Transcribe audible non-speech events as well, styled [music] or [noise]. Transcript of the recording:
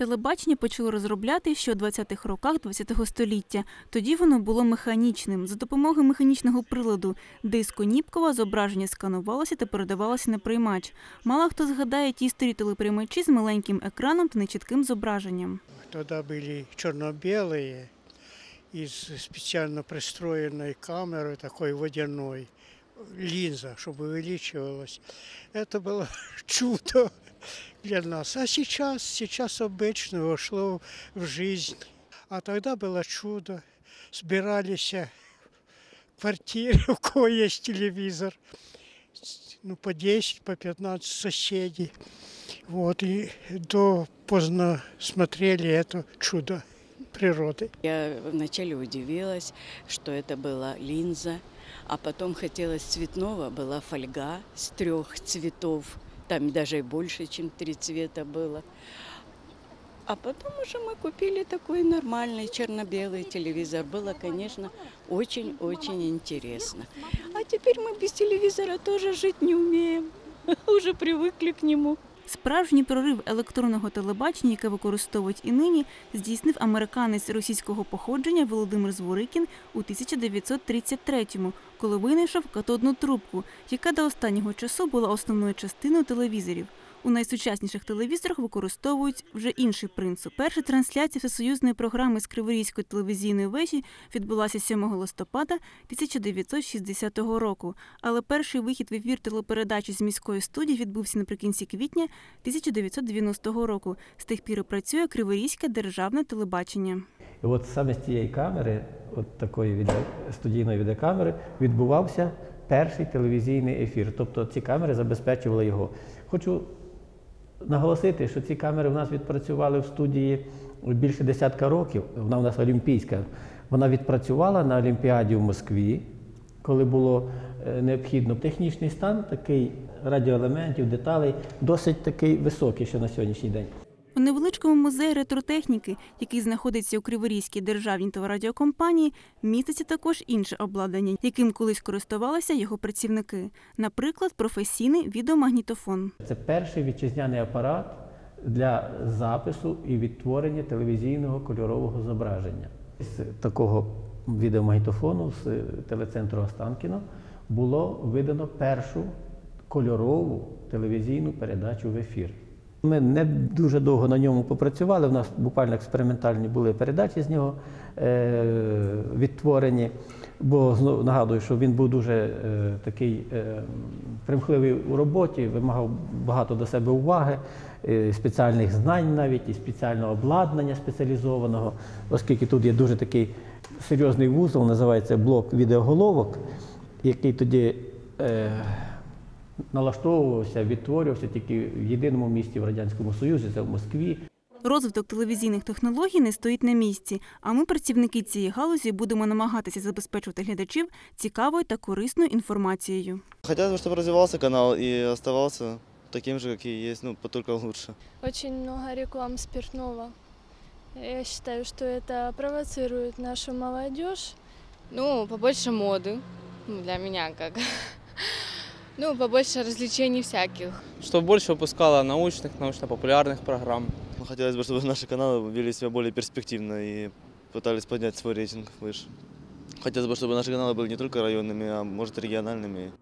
Телебачення почали розробляти ще у 20-х роках ХХ століття. Тоді воно було механічним. За допомогою механічного приладу диску Ніпкова зображення сканувалося та передавалося на приймач. Мало хто згадає ті старі телеприймачі з маленьким екраном та нечітким зображенням. Тогда были черно-белые из специально пристроенной камеры, такой водяной, Линза, чтобы увеличивалась. Это было [laughs] чудо для нас. А сейчас, сейчас обычно вошло в жизнь. А тогда было чудо. Собирались в квартире, [laughs] у кого есть телевизор, ну, по 10, по 15 соседей. Вот, и до поздно смотрели это чудо природы. Я вначале удивилась, что это была линза, а потом хотелось цветного, была фольга с трех цветов, там даже и больше, чем три цвета было. А потом уже мы купили такой нормальный черно-белый телевизор. Было, конечно, очень-очень интересно. А теперь мы без телевизора тоже жить не умеем. [laughs] Уже привыкли к нему. Справжній прорив електронного телебачення, яке використовують і нині, здійснив американець російського походження Володимир Зворикін у 1933-му, коли винайшов катодну трубку, яка до останнього часу була основною частиною телевізорів. У найсучасніших телевізорах використовують вже інший принцип. Перша трансляція всесоюзної програми з Криворізької телевізійної вежі відбулася 7 листопада 1960 року. Але перший вихід в ефір телепередачі з міської студії відбувся наприкінці квітня 1990 року. З тих пір працює Криворізьке державне телебачення. І от саме з цієї камери, от такої відео, студійної відеокамери, відбувався перший телевізійний ефір. Тобто ці камери забезпечували його. Хочу наголосити, що ці камери в нас відпрацювали в студії більше десятка років. Вона у нас олімпійська. Вона відпрацювала на Олімпіаді в Москві, коли було е, необхідно. Технічний стан такий радіоелементів, деталей, досить такий високий, що на сьогоднішній день. У невеличкому музеї ретротехніки, який знаходиться у Криворізькій державній телерадіокомпанії, міститься також інше обладнання, яким колись користувалися його працівники. Наприклад, професійний відеомагнітофон. Це перший вітчизняний апарат для запису і відтворення телевізійного кольорового зображення. З такого відеомагнітофону з телецентру Останкіно було видано першу кольорову телевізійну передачу в ефір. Ми не дуже довго на ньому попрацювали. У нас буквально експериментальні були передачі з нього е, відтворені. Бо знову нагадую, що він був дуже е, такий е, примхливий у роботі, вимагав багато до себе уваги, спеціальних знань навіть і спеціального обладнання спеціалізованого, оскільки тут є дуже такий серйозний вузол, називається блок відеоголовок, який тоді налаштовувався, відтворювався тільки в єдиному місті в Радянському Союзі, це в Москві. Розвиток телевізійних технологій не стоїть на місці, а ми, працівники цієї галузі, будемо намагатися забезпечувати глядачів цікавою та корисною інформацією. Хотелось бы, чтобы развивался канал и оставался таким же, как и есть, ну, по- только лучше. Очень много реклам спиртного. Я считаю, что это провоцирует нашу молодежь. Ну, побольше моды ну, для меня как. Ну, побольше развлечений всяких. Чтобы больше выпускало научных, научно-популярных программ. Ну, Хотелось бы, чтобы наши каналы вели себя более перспективно и пытались поднять свой рейтинг выше. Хотелось бы, чтобы наши каналы были не только районными, а может региональными.